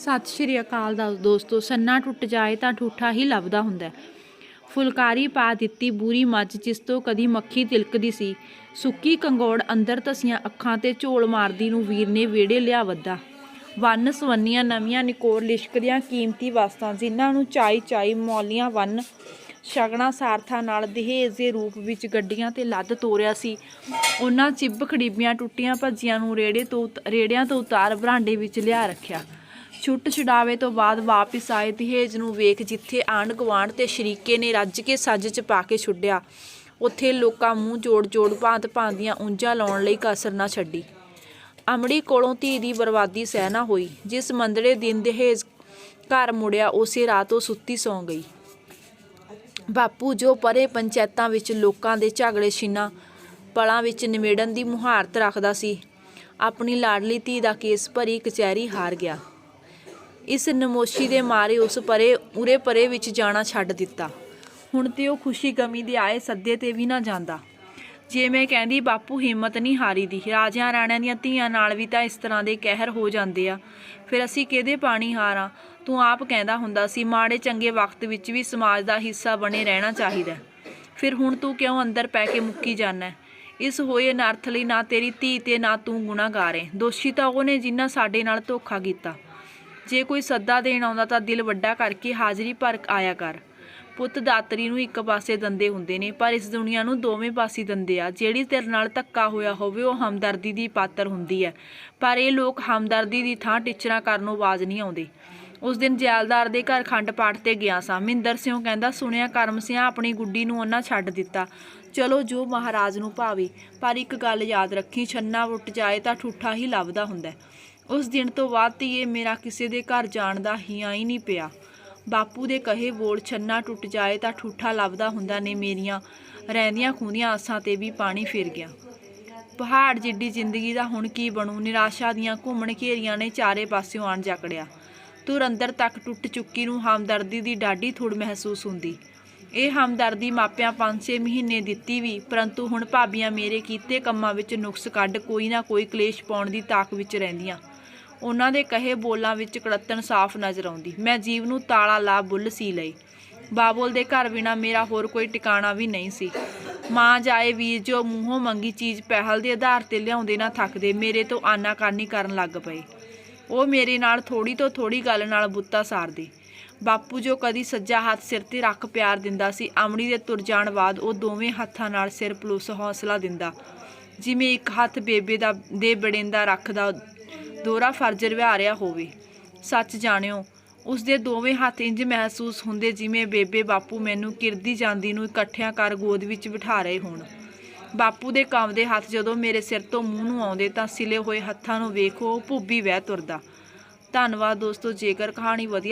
ਸਤਿ ਸ਼੍ਰੀ ਅਕਾਲ ਦਾ ਦੋਸਤੋ, ਸੰਨਾ ਟੁੱਟ ਜਾਏ ਤਾਂ ਠੂਠਾ ਹੀ ਲੱਭਦਾ ਹੁੰਦਾ ਫੁਲਕਾਰੀ ਪਾ ਦਿੱਤੀ ਬੂਰੀ ਮੱਝ, ਜਿਸ ਤੋਂ ਕਦੀ ਮੱਖੀ ਤਿਲਕਦੀ ਸੀ। ਸੁੱਕੀ ਕੰਗੋੜ ਅੰਦਰ ਧਸੀਆਂ ਅੱਖਾਂ ਤੇ ਝੋਲ ਮਾਰਦੀ ਨੂੰ ਵੀਰ ਨੇ ਵਿਹੜੇ ਲਿਆ ਵੱਧਾ। ਵੰਨ ਸਵੰਨੀਆਂ ਨਵੀਆਂ ਨਿਕੋਰ ਲਿਸ਼ਕਦੀਆਂ ਕੀਮਤੀ ਵਸਤਾਂ, ਜਿਨ੍ਹਾਂ ਨੂੰ ਚਾਈ ਚਾਈ ਮੌਲੀਆਂ ਵੰਨ ਸ਼ਗਨਾਂ ਸਾਰਥਾਂ ਨਾਲ ਦਹੇਜ ਦੇ ਰੂਪ ਵਿੱਚ ਗੱਡੀਆਂ ਤੇ ਲੱਦ ਤੋਰਿਆ ਸੀ। ਉਹਨਾਂ ਚਿੱਬ ਖੜੀਬੀਆਂ ਟੁੱਟੀਆਂ ਭੱਜੀਆਂ ਨੂੰ ਰੇੜੇ ਤੋਂ ਉਤ- ਰੇੜਿਆਂ ਤੋਂ ਉਤਾਰ ਬਰਾਂਡੇ ਵਿੱਚ ਲਿਆ ਰੱਖਿਆ। ਛੁੱਟ ਛੁਡਾਵੇ ਤੋਂ ਬਾਅਦ ਵਾਪਿਸ ਆਏ ਦਹੇਜ ਨੂੰ ਵੇਖ ਜਿੱਥੇ ਆਂਢ ਗੁਆਂਢ ਤੇ ਸ਼ਰੀਕੇ ਨੇ ਰੱਜ ਕੇ ਸੱਜ ਚ ਪਾ ਕੇ ਛੁੱਡਿਆ। ਉੱਥੇ ਲੋਕਾਂ ਮੂੰਹ ਜੋੜ ਜੋੜ ਭਾਂਤ ਭਾਂਤ ਦੀਆਂ ਉਂਝਾਂ ਲਾਉਣ ਲਈ ਕਸਰ ਨਾ ਛੱਡੀ। ਅਮੜੀ ਕੋਲੋਂ ਧੀ ਦੀ ਬਰਬਾਦੀ ਸਹਿ ਨਾ ਹੋਈ। ਜਿਸ ਮੰਦੜੇ ਦਿਨ ਦਹੇਜ ਘਰ ਮੁੜਿਆ, ਉਸੇ ਰਾਤ ਉਹ ਸੁੱਤੀ ਸੌਂ ਗਈ। ਬਾਪੂ ਜੋ ਪਰੇ ਪੰਚਾਇਤਾਂ ਵਿੱਚ ਲੋਕਾਂ ਦੇ ਝਗੜੇ ਛਿੰਨਾ, ਪਲਾਂ ਵਿੱਚ ਨਿਮੇੜਨ ਦੀ ਮੁਹਾਰਤ ਰੱਖਦਾ ਸੀ, ਆਪਣੀ ਲਾਡਲੀ ਧੀ ਦਾ ਕੇਸ ਭਰੀ ਕਚਹਿਰੀ ਹਾਰ ਗਿਆ। ਇਸ ਨਮੋਸ਼ੀ ਦੇ ਮਾਰੇ ਉਸ ਪਰੇ, ਉਰੇ ਪਰੇ ਵਿੱਚ ਜਾਣਾ ਛੱਡ ਦਿੱਤਾ। ਹੁਣ ਤੇ ਉਹ ਖੁਸ਼ੀ ਗਮੀ ਦੇ ਆਏ ਸੱਦੇ ਤੇ ਵੀ ਨਾ ਜਾਂਦਾ। ਜੇ ਮੈਂ ਕਹਿੰਦੀ, ਬਾਪੂ, ਹਿੰਮਤ ਨਹੀਂ ਹਾਰੀ ਦੀ ਰਾਜਿਆਂ ਰਾਣਿਆਂ ਦੀਆਂ ਧੀਆਂ ਨਾਲ ਵੀ ਤਾਂ ਇਸ ਤਰ੍ਹਾਂ ਦੇ ਕਹਿਰ ਹੋ ਜਾਂਦੇ ਆ। ਫਿਰ ਅਸੀਂ ਕਿਹਦੇ ਪਾਣੀ ਹਾਰਾਂ? ਤੂੰ ਆਪ ਕਹਿੰਦਾ ਹੁੰਦਾ ਸੀ, ਮਾੜੇ ਚੰਗੇ ਵਕਤ ਵਿੱਚ ਵੀ ਸਮਾਜ ਦਾ ਹਿੱਸਾ ਬਣੇ ਰਹਿਣਾ ਚਾਹੀਦਾ। ਫਿਰ ਹੁਣ ਤੂੰ ਕਿਉਂ ਅੰਦਰ ਪੈ ਕੇ ਮੁੱਕੀ ਜਾਂਦਾ ਇਸ ਹੋਏ ਅਨਰਥ ਲਈ ਨਾ ਤੇਰੀ ਧੀ ਤੇ ਨਾ ਤੂੰ ਗੁਨਾਹਗਾਰ ਹੈ ਦੋਸ਼ੀ ਤਾਂ ਉਹ ਨੇ ਜਿਨ੍ਹਾਂ ਸਾਡੇ ਨਾਲ ਧੋਖਾ ਕੀਤਾ। ਜੇ ਕੋਈ ਸੱਦਾ ਦੇਣ ਆਉਂਦਾ ਤਾਂ ਦਿਲ ਵੱਡਾ ਕਰਕੇ ਹਾਜ਼ਰੀ ਭਰ ਆਇਆ ਕਰ। ਪੁੱਤ ਦਾਤਰੀ ਨੂੰ ਇੱਕ ਪਾਸੇ ਦੰਦੇ ਹੁੰਦੇ ਨੇ, ਪਰ ਇਸ ਦੁਨੀਆ ਨੂੰ ਦੋਵੇਂ ਪਾਸੇ ਦੰਦੇ ਆ। ਜਿਹੜੀ ਤੇਰੇ ਨਾਲ ਧੱਕਾ ਹੋਇਆ ਹੋਵੇ, ਉਹ ਹਮਦਰਦੀ ਦੀ ਪਾਤਰ ਹੁੰਦੀ ਹੈ। ਪਰ ਇਹ ਲੋਕ ਹਮਦਰਦੀ ਦੀ ਥਾਂ ਟਿਚਰਾਂ ਕਰਨੋਂ ਆਵਾਜ਼ ਨਹੀਂ ਆਉਂਦੇ। ਉਸ ਦਿਨ ਜੈਲਦਾਰ ਦੇ ਘਰ ਖੰਡ ਪਾਠ ਤੇ ਗਿਆ ਸਾਂ। ਮਿੰਦਰ ਸਿੰਘ ਕਹਿੰਦਾ, ਸੁਣਿਆ ਕਰਮ ਸਿਆ ਆਪਣੀ ਗੁੱਡੀ ਨੂੰ ਉਹਨਾਂ ਛੱਡ ਦਿੱਤਾ। ਚਲੋ ਜੋ ਮਹਾਰਾਜ ਨੂੰ ਭਾਵੇ, ਪਰ ਇੱਕ ਗੱਲ ਯਾਦ ਰੱਖੀ, ਛੰਨਾ ਉੱਟ ਜਾਏ ਤਾਂ ਠੂਠਾ ਹੀ ਲੱਭਦਾ ਹੁੰਦਾ ਉਸ ਦਿਨ ਤੋਂ ਬਾਅਦ ਧੀਏ, ਮੇਰਾ ਕਿਸੇ ਦੇ ਘਰ ਜਾਣ ਦਾ ਹਿਆਂ ਹੀ ਨਹੀਂ ਪਿਆ। ਬਾਪੂ ਦੇ ਕਹੇ ਬੋਲ ਛੰਨਾ ਟੁੱਟ ਜਾਏ ਤਾਂ ਠੂਠਾ ਲੱਭਦਾ ਹੁੰਦਾ ਨੇ ਮੇਰੀਆਂ ਰਹਿੰਦੀਆਂ ਖੂੰਦੀਆਂ ਆਸਾਂ ਤੇ ਵੀ ਪਾਣੀ ਫਿਰ ਗਿਆ। ਪਹਾੜ ਜਿੱਡੀ ਜ਼ਿੰਦਗੀ ਦਾ ਹੁਣ ਕੀ ਬਣੂ? ਨਿਰਾਸ਼ਾ ਦੀਆਂ ਘੁੰਮਣ ਘੇਰੀਆਂ ਨੇ ਚਾਰੇ ਪਾਸਿਓਂ ਆਣ ਜਕੜਿਆ। ਤੁਰ ਅੰਦਰ ਤੱਕ ਟੁੱਟ ਚੁੱਕੀ ਨੂੰ ਹਮਦਰਦੀ ਦੀ ਡਾਢੀ ਥੁੜ ਮਹਿਸੂਸ ਹੁੰਦੀ। ਇਹ ਹਮਦਰਦੀ ਮਾਪਿਆਂ 5-6 ਮਹੀਨੇ ਦਿੱਤੀ ਵੀ, ਪਰੰਤੂ ਹੁਣ ਭਾਬੀਆਂ ਮੇਰੇ ਕੀਤੇ ਕੰਮਾਂ ਵਿੱਚ ਨੁਕਸ ਕੱਢ ਕੋਈ ਨਾ ਕੋਈ ਕਲੇਸ਼ ਪਾਉਣ ਦੀ ਤਾਕ ਵਿੱਚ ਰਹਿੰਦੀਆਂ। ਉਹਨਾਂ ਦੇ ਕਹੇ ਬੋਲਾਂ ਵਿੱਚ ਕੜੱਤਣ ਸਾਫ਼ ਨਜ਼ਰ ਆਉਂਦੀ। ਮੈਂ ਜੀਵ ਨੂੰ ਤਾਲਾ ਲਾ ਬੁੱਲ ਸੀ ਲਈ। ਬਾਬੁਲ ਦੇ ਘਰ ਬਿਨਾ ਮੇਰਾ ਹੋਰ ਕੋਈ ਟਿਕਾਣਾ ਵੀ ਨਹੀਂ ਸੀ। ਮਾਂ ਜਾਏ ਵੀਰ ਜੋ ਮੂੰਹੋਂ ਮੰਗੀ ਚੀਜ਼ ਪਹਿਲ ਦੇ ਆਧਾਰ ਤੇ ਲਿਆਉਂਦੇ ਨਾ ਥੱਕਦੇ, ਮੇਰੇ ਤੋਂ ਆਨਾਕਾਨੀ ਕਰਨ ਲੱਗ ਪਏ। ਉਹ ਮੇਰੇ ਨਾਲ ਥੋੜੀ ਤੋਂ ਥੋੜੀ ਗੱਲ ਨਾਲ ਬੁੱਤਾ ਸਾਰਦੇ। ਬਾਪੂ ਜੋ ਕਦੀ ਸੱਜਾ ਹੱਥ ਸਿਰ ਤੇ ਰੱਖ ਪਿਆਰ ਦਿੰਦਾ ਸੀ ਅਮੜੀ ਦੇ ਤੁਰ ਜਾਣ ਬਾਅਦ ਉਹ ਦੋਵੇਂ ਹੱਥਾਂ ਨਾਲ ਸਿਰ ਪਲੂਸ ਹੌਸਲਾ ਦਿੰਦਾ। ਜਿਵੇਂ ਇੱਕ ਹੱਥ ਬੇਬੇ ਦਾ, ਦੇ ਬੜਿੰਦਾ ਰੱਖਦਾ ਦੋਹਰਾ ਫਰਜ਼ ਨਿਭਾ ਹੋਵੇ। ਸੱਚ ਜਾਣਿਓ ਉਸ ਦੇ ਦੋਵੇਂ ਹੱਥ ਇੰਜ ਮਹਿਸੂਸ ਹੁੰਦੇ ਜਿਵੇਂ ਬੇਬੇ ਬਾਪੂ ਮੈਨੂੰ ਕਿਰਦੀ ਜਾਂਦੀ ਨੂੰ ਇਕੱਠਿਆਂ ਕਰ ਗੋਦ ਵਿੱਚ ਬਿਠਾ ਰਹੇ ਹੋਣ। ਬਾਪੂ ਦੇ ਕੰਮਦੇ ਹੱਥ ਜਦੋਂ ਮੇਰੇ ਸਿਰ ਤੋਂ ਮੂੰਹ ਨੂੰ ਆਉਂਦੇ ਤਾਂ ਸਿਲੇ ਹੋਏ ਹੱਥਾਂ ਨੂੰ ਵੇਖੋ, ਉਹ ਭੁੱਬੀ ਵਹਿ ਤੁਰਦਾ। ਧੰਨਵਾਦ ਦੋਸਤੋ, ਜੇਕਰ ਕਹਾਣੀ ਵਧੀਆ